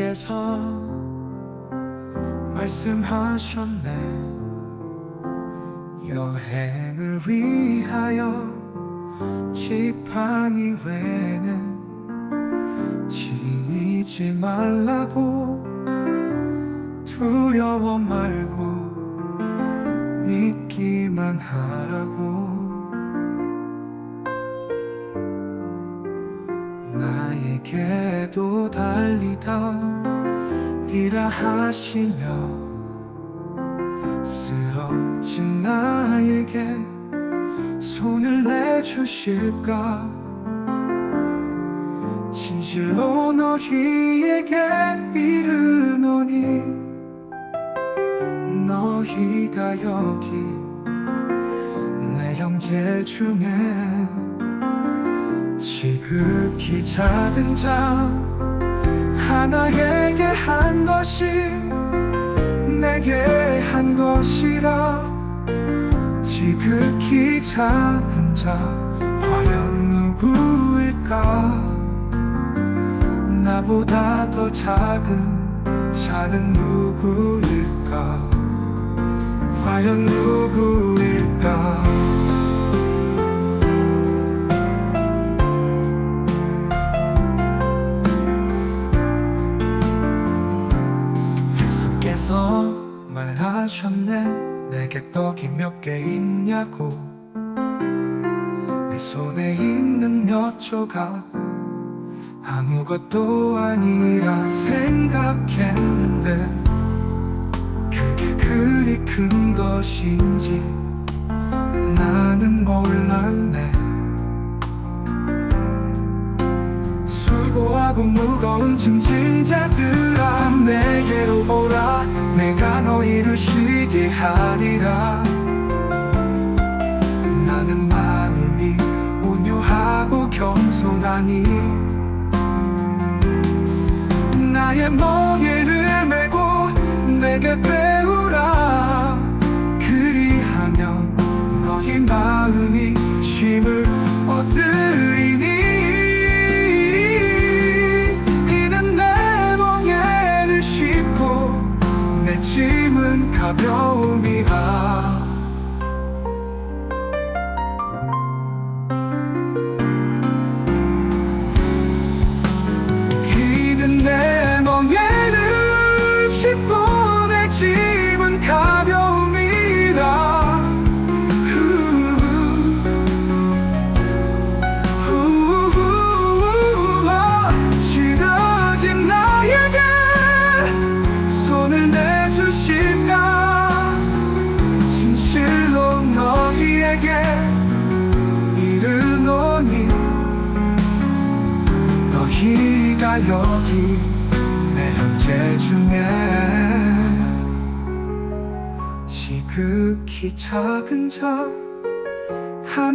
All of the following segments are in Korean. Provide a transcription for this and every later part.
예수께서 말씀하셨네. 여행을 위하여 지팡이 외에는 지니지 말라고 두려워 말고 믿기만 하라고. 나에게도 달리다 이라 하시며 쓰러진 나에게 손을 내주실까? 진실로 너희에게 이르노니 너희가 여기 내 형제 중에 지극히 작은 자 하나에게 한 것이 내게 한 것이라. 지극히 작은 자 과연 누구일까? 나보다 더 작은 자는 누구일까? 과연 누구일까 예수께서 말하셨네. 내게 떡이 몇 개 있냐고. 내 손에 있는 몇 조각. 아무것도 아니라 생각했는데 그게 그리 큰 것인지 나는 몰랐네 수고하고 무거운 짐진자들아 내게로 오라. 내가 너희를 쉬게 하리라. 나는 마음이 온유하고 겸손하니 나의 멍에를 메고 내게 배우라. 그리하면 너희 마음이 쉼을 얻으리 가벼움이라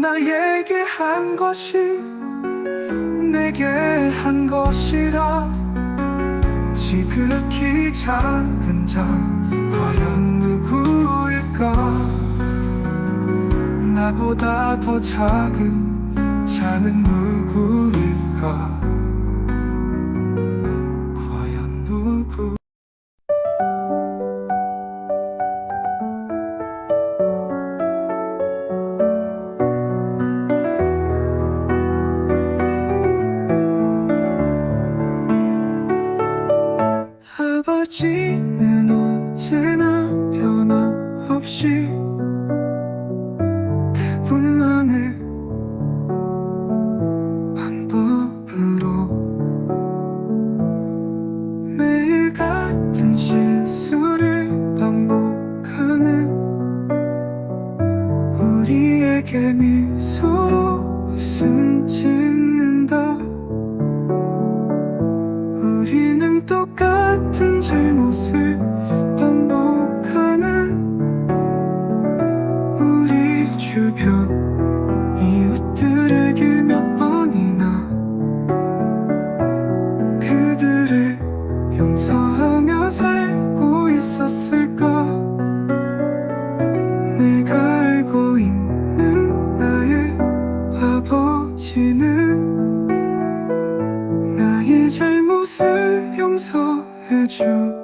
나에게 한 것이 내게 한 것이라 지극히 작은 자 과연 누구일까? 나보다 더 작은 자는 누구일까 그들을 용서하며 살고 있었을까 내가 알고 있는 나의 아버지는 나의 잘못을 용서해줘.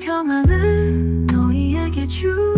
평안을 너희에게 주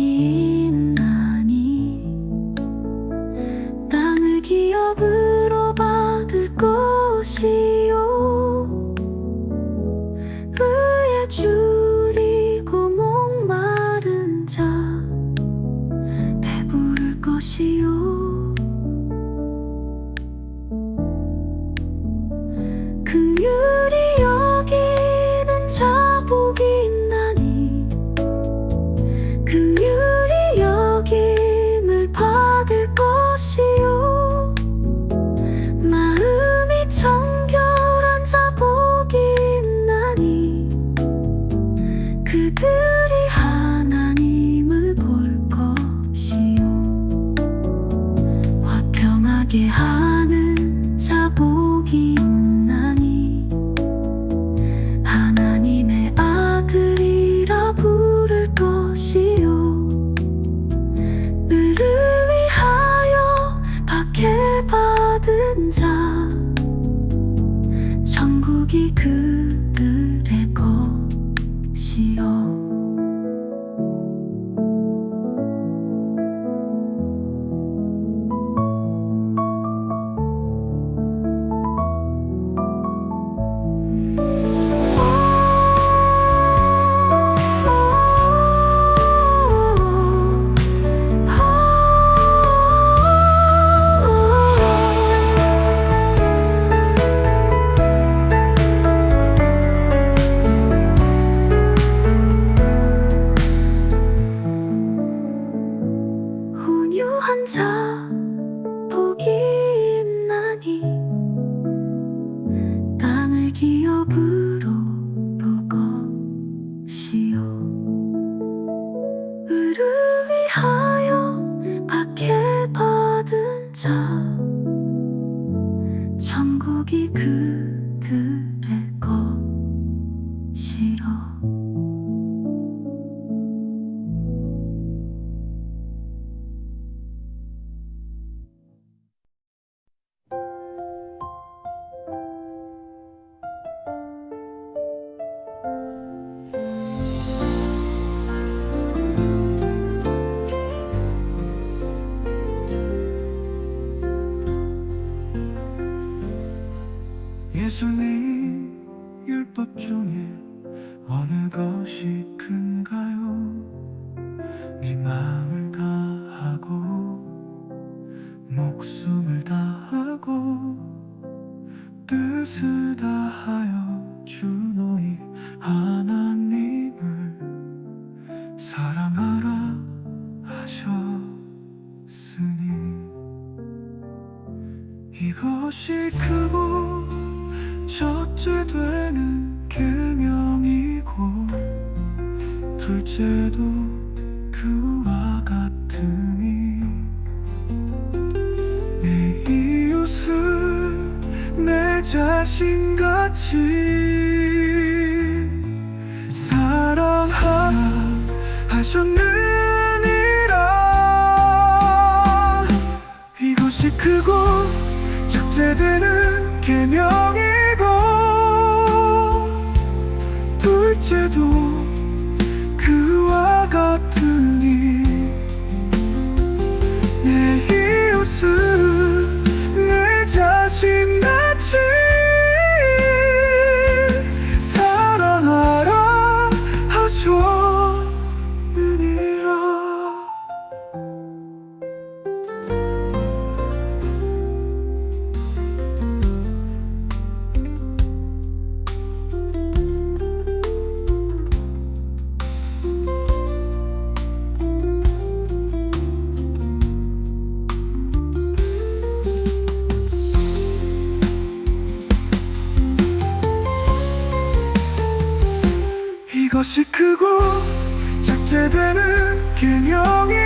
신나니 땅을 기억으로 받을 것이 요식하고 첫째 되는 계명이고 둘째도 그와 같으니 내 이웃을 내 자신같이 세대는 계명이고 둘째도 그것이 크고 작제되는 균형이